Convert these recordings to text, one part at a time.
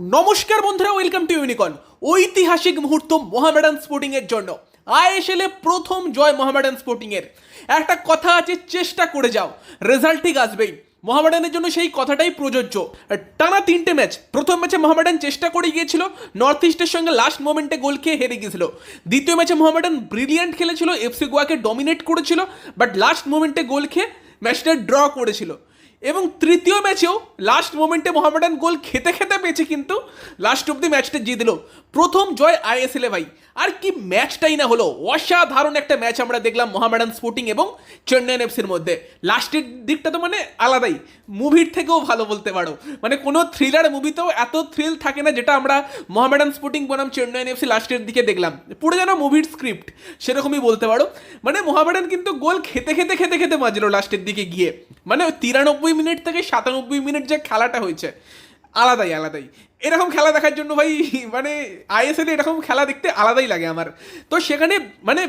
নমস্কার বন্ধুরা welcome to ইউনিকন ঐতিহাসিক মুহূর্ত মোহামেডান স্পোর্টিং এর জন্য। আইএসএল প্রথম জয় মোহামেডান স্পোর্টিং এর। একটা কথা আছে, চেষ্টা করে যাও। রেজাল্ট ঠিক আসবেই। মোহামেডানের জন্য সেই কথাটাই প্রযোজ্য। টানা তিনটে ম্যাচ প্রথম ম্যাচে মোহামেডান চেষ্টা করে গিয়েছিল। নর্থ ইস্টের সঙ্গে লাস্ট মোমেন্টে গোল খেয়ে হেরে গিয়েছিল। দ্বিতীয় ম্যাচে মোহামেডান ব্রিলিয়ান্ট খেলেছিল। এফসি গোয়াকে ডমিনেট করেছিল। বাট লাস্ট মোমেন্টে গোল খেয়ে ম্যাচটা ড্র করেছিল। এবং তৃতীয় ম্যাচেও লাস্ট মোমেন্টে মোহামেডান গোল খেতে খেতে পেয়েছে কিন্তু লাস্ট অব্দি ম্যাচটা জিতলো প্রথম জয় আইএসএল ভাই। আর কি ম্যাচটাই না হলো, অসাধারণ একটা ম্যাচ আমরা দেখলাম মোহামেডান স্পোর্টিং এবং চেন্নাইন এফসির মধ্যে। লাস্টের দিকটা তো মানে আলাদাই। মুভির থেকেও ভালো বলতে পারো। মানে কোনো থ্রিলার মুভিতেও এত থ্রিল থাকে না যেটা আমরা মোহামেডান স্পোর্টিং বনাম চেন্নাইন এফসি লাস্টের দিকে দেখলাম। পুরো যেন মুভির স্ক্রিপ্ট সেরকমই বলতে পারো। মানে মোহামেডান কিন্তু গোল খেতে খেতে খেতে খেতে বাজলো লাস্টের দিকে গিয়ে। মানে ওই তিরানব্বই মিনিট থেকে সাতানব্বই মিনিট যে খেলাটা হয়েছে, আলাদাই আলাদাই। এরকম খেলা দেখার জন্য ভাই মানে আইএসএল এরকম খেলা দেখতে আলাদাই লাগে আমার। তো সেখানে মানে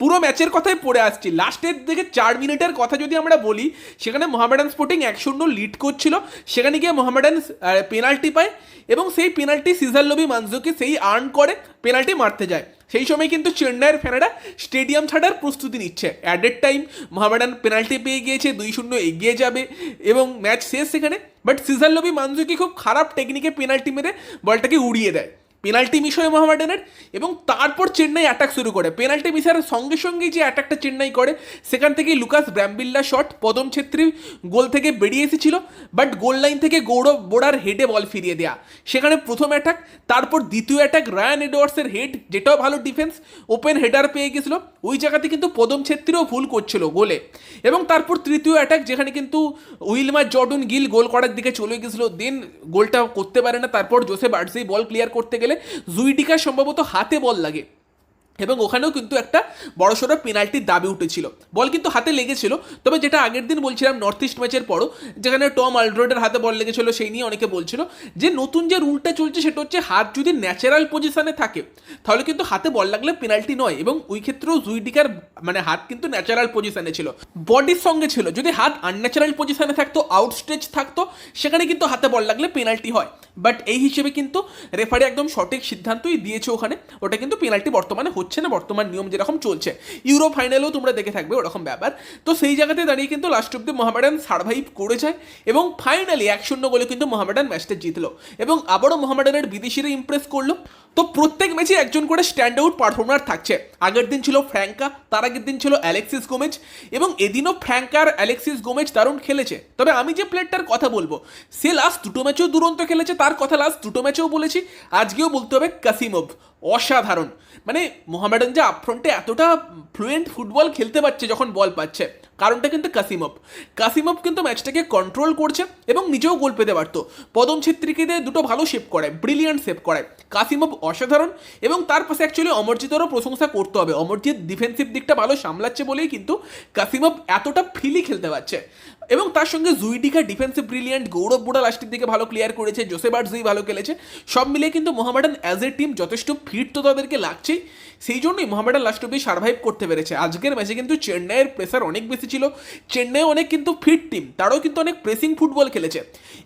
পুরো ম্যাচের কথাই পড়ে আসছি। লাস্টের দিকে চার মিনিটের কথা যদি আমরা বলি, সেখানে মোহামেডান স্পোর্টিং এক শূন্য লিড করছিল। সেখানে গিয়ে মোহামেডান পেনাল্টি পায় এবং সেই পেনাল্টি সিজার লবি মানজুকি সেই আর্ন করে পেনাল্টি মারতে যায়। সেই সময় কিন্তু চেন্নাইয়ের ফ্যানেরা স্টেডিয়াম ছাড়ার প্রস্তুতি নিচ্ছে। অ্যাডেড টাইম মোহামেডান পেনাল্টি পেয়ে গিয়েছে, দুই শূন্য এগিয়ে যাবে এবং ম্যাচ শেষ সেখানে। বাট সিজার লবি মানজুকি খুব খারাপ টেকনিকে পেনাল্টি মেরে বলটাকে উড়িয়ে দেয়। পেনাল্টি মিস হয় মোহামেডানের এবং তারপর চেন্নাই অ্যাটাক শুরু করে। পেনাল্টি মিসার সঙ্গে সঙ্গেই যে অ্যাটাকটা চেন্নাই করে, সেখান থেকেই Lucas Brambilla shot Padam Chhetri goal থেকে বেরিয়ে এসেছিল বাট গোল লাইন থেকে গৌরব বোড়ার হেডে বল ফিরিয়ে দেয়া। সেখানে প্রথম অ্যাটাক তারপর দ্বিতীয় অ্যাটাক রায়ান এডওয়ার্ডসের হেড যেটাও ভালো ডিফেন্স ওপেন হেডার পেয়ে গেছিল। ওই জায়গাতে কিন্তু পদম ছেত্রীও ভুল করছিল গোলে। এবং তারপর তৃতীয় অ্যাটাক যেখানে কিন্তু উইলমার জর্ডন গিল গোল করার দিকে চলে গেছিল দেন গোলটা করতে পারে না। তারপর জোসেফ আর্টসেই বল ক্লিয়ার করতে গেলে জুইডিকার সম্ভবত হাতে বল লাগে। এবং ওখানেও কিন্তু একটা বড়সড় পেনাল্টির দাবি উঠেছিল। বল কিন্তু হাতে লেগেছিল, তবে যেটা আগের দিন বলছিলাম নর্থ ইস্ট ম্যাচের পরও, যেখানে টম আলড্রোডের হাতে বল লেগেছিল, সেই নিয়ে অনেকে বলছিল যে নতুন যে রুলটা চলছে, সেটা হচ্ছে হাত যদি ন্যাচারাল পজিশনে থাকে, তাহলে কিন্তু হাতে বল লাগলে পেনাল্টি নয় এবং ওই ক্ষেত্রেও জুইডিকার মানে হাত কিন্তু ন্যাচারাল পজিশনে ছিল। বডির সঙ্গে ছিল, যদি হাত আনন্যাচারাল পজিশনে থাকতো আউটস্ট্রেচ থাকতো, সেখানে কিন্তু হাতে বল লাগলে পেনাল্টি হয়। বাট এই হিসেবে কিন্তু রেফারি একদম সঠিক সিদ্ধান্তই দিয়েছে ওখানে। ওটা কিন্তু পেনাল্টি বর্তমানে হচ্ছে না, বর্তমান নিয়ম যেরকম চলছে। ইউরো ফাইনালেও তোমরা দেখে থাকবে ওরকম ব্যাপার। তো সেই জায়গাতে দাঁড়িয়ে কিন্তু লাস্ট অব্দি মোহামেডান সার্ভাইভ করে যায় এবং ফাইনালি এক শূন্য বলে কিন্তু মোহামেডান ম্যাচটা জিতলো। এবং আবারও মোহামেডানের বিদেশিরা ইমপ্রেস করল। তো প্রত্যেক ম্যাচে একজন করে স্ট্যান্ড আউট পারফর্মার থাকছে। আগের দিন ছিল ফ্র্যাঙ্কা, তার আগের দিন ছিল অ্যালেক্সিস গোমেজ এবং এদিনও ফ্র্যাঙ্কার অ্যালেক্সিস গোমেজ দারুণ খেলেছে। তবে আমি যে প্লেয়ারটার কথা বলব, সে লাস্ট দুটো ম্যাচেও দুরন্ত খেলেছে, তার কথা লাস্ট দুটো ম্যাচেও বলেছি, আজকেও বলতে হবে কাসিমভ, অসাধারণ। মানে মোহামেডান যে আপফ্রন্টে এতটা ফ্লুয়েন্ট ফুটবল খেলতে পারছে, যখন বল পাচ্ছে কারণটা কিন্তু কাসিমভ। কাসিমভ কিন্তু ম্যাচটাকে কন্ট্রোল করছে এবং নিজেও গোল পেতে পারত। পদম ছেত্রীকে দিয়ে দুটো ভালো সেভ করায় ব্রিলিয়ান্ট সেভ করায়। কাসিমভ অসাধারণ এবং তার পাশে অ্যাকচুয়ালি অমরজিতেরও প্রশংসা করতে হবে। অমরজিৎ ডিফেন্সিভ দিকটা ভালো সামলাচ্ছে বলেই কিন্তু কাসিমভ এতটা ফ্রিলি খেলতে পারছে। এবং তার সঙ্গে জুইডিকা ডিফেন্সিভ ব্রিলিয়ান্ট গৌরব বুড়া লাস্টের দিকে ভালো ক্লিয়ার করেছে, জোসেফ আর্টজুই ভালো খেলেছে। সব মিলিয়ে কিন্তু মোহামেডান অ্যাজ এ টিম যথেষ্ট ফিট তো তাদেরকে লাগছেই। সেই জন্যই মোহামেডান লাস্ট অব্দি সার্ভাইভ করতে পেরেছে। আজকের ম্যাচে কিন্তু চেন্নাইয়ের প্রেসার অনেক বেশি ছিল। চেন্নাই অনেক কিন্তু ফিট টিম তারাও কিন্তু অনেক প্রেসিং ফুটবল খেলেছে।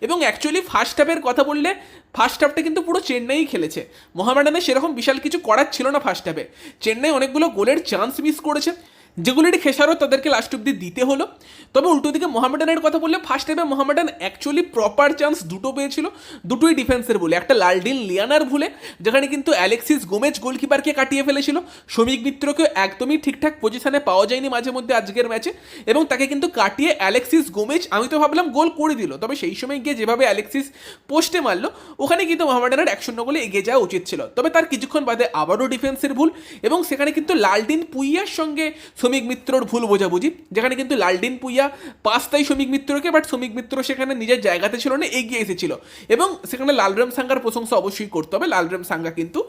এবং অ্যাকচুয়ালি ফার্স্ট হাফের কথা বললে ফার্স্ট হাফটা কিন্তু পুরো চেন্নাই খেলেছে। মোহামেডানের সেরকম বিশাল কিছু করার ছিল না ফার্স্ট হাফে চেন্নাই অনেকগুলো গোলের চান্স মিস করেছে। যেগুলির খেসারও তাদেরকে লাস্ট অব্দি দিতে হলো। তবে উল্টো দিকে মোহামেডানের কথা বললে ফার্স্ট হাফে মোহামেডান অ্যাকচুয়ালি প্রপার চান্স দুটো পেয়েছিল, দুটোই ডিফেন্সের বলে। একটা লালডিন লিয়ানার ভুলে, যেখানে কিন্তু অ্যালেক্সিস গোমেজ গোলকিপারকে কাটিয়ে ফেলেছিল। শ্রমিক মিত্রকে একদমই ঠিকঠাক পজিশনে পাওয়া যায়নি মাঝে মধ্যে আজকের ম্যাচে এবং তাকে কিন্তু কাটিয়ে অ্যালেক্সিস গোমেজ, আমি তো ভাবলাম গোল করে দিল। তবে সেই সময় গিয়ে যেভাবে অ্যালেক্সিস পোস্টে মারলো, ওখানে কিন্তু মোহামেডানের এক শূন্য গোলে এগিয়ে যাওয়া উচিত ছিল। তবে তার কিছুক্ষণ বাদে আবারও ডিফেন্সের ভুল এবং সেখানে কিন্তু লালডিন পুইয়ার সঙ্গে শ্রমিক মিত্রর ভুল বোঝাবুঝি, যেখানে কিন্তু লালডিন পুইয়া পাঁচটাই শ্রমিক মিত্রকে বাট শ্রমিক মিত্র সেখানে নিজের জায়গাতে ছিল না, এগিয়ে এসেছিল। এবং সেখানে লালরেম সাঙ্গার প্রশংসা অবশ্যই করতে হবে। লালরেম সাঙ্গা কিন্তু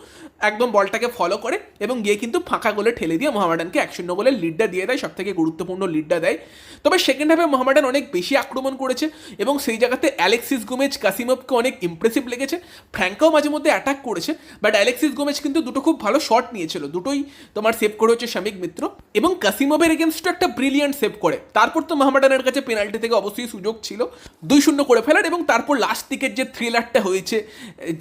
একদম বলটাকে ফলো করে এবং গিয়ে কিন্তু ফাঁকা গোলে ঠেলে দিয়ে মোহামেডানকে এক শূন্য গোলে লিডটা দিয়ে দেয় সব থেকে গুরুত্বপূর্ণ লিডটা দেয়। তবে সেকেন্ড হাফে মোহামেডান অনেক বেশি আক্রমণ করেছে এবং সেই জায়গাতে অ্যালেক্সিস গোমেজ কাসিমভকে অনেক ইমপ্রেসিভ লেগেছে। ফ্র্যাঙ্কাও মাঝে মধ্যে অ্যাটাক করেছে বাট অ্যালেক্সিস গোমেজ কিন্তু দুটো খুব ভালো শট নিয়েছিল। দুটোই তোমার সেভ করে হচ্ছে শামিক মিত্র। এবং কাসিমোভের এগেনস্টে একটা ব্রিলিয়ান্ট সেভ করে। তারপর তো মোহামেডানের কাছে পেনাল্টি থেকে অবশ্যই সুযোগ ছিল। দুই শূন্য করে ফেলার এবং তারপর লাস্ট দিকের যে থ্রিলারটা হয়েছে,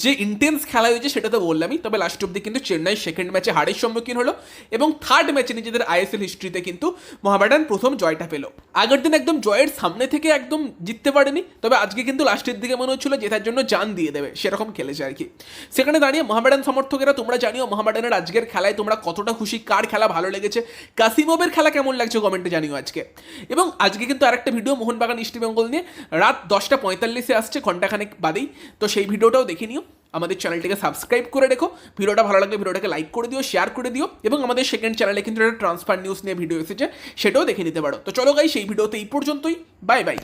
যে ইন্টেন্স খেলা হয়েছে সেটা তো বললামই। তবে লাস্ট অব্দি কিন্তু চেন্নাই সেকেন্ড ম্যাচে হারের সম্মুখীন হলো এবং থার্ড ম্যাচে নিজেদের আইএসএল হিস্ট্রিতে কিন্তু মোহামেডান প্রথম জয়টা পেল। আগের দিন একদম জয়ের সামনে থেকে একদম জিততে পারেনি, তবে আজকে কিন্তু লাস্টের দিকে মনে হচ্ছিল জেতার জন্য জান দিয়ে দেবে। সেরকম খেলেছে আর কি। সেখানে দাঁড়িয়ে মোহামেডান সমর্থকেরা, তোমরা জানিও মোহামেডানের আজকের খেলায় তোমরা কতটা খুশি, কার খেলা ভালো লেগেছে? কাসিমোভের খেলা কেমন লাগছে কমেন্টে জানিও আজকে। এবং আজকে কিন্তু আরেকটা ভিডিও মোহনবাগান ইস্টবেঙ্গল নিয়ে রাত দশটা পঁয়তাল্লিশে আসছে, ঘন্টাখানেক বাদেই। তো সেই ভিডিওটাও দেখে নিও। আমাদের চ্যানেলটিকে সাবস্ক্রাইব করে রেখো। ভিডিওটা ভালো লাগলে ভিডিওটাকে লাইক করে দিও শেয়ার করে দিও। এবং আমাদের সেকেন্ড চ্যানেলে কিন্তু একটা ট্রান্সফার নিউজ নিয়ে ভিডিও এসেছে, সেটাও দেখে নিতে পারো। তো চলো গাই সেই ভিডিওতে এই পর্যন্তই। Bye bye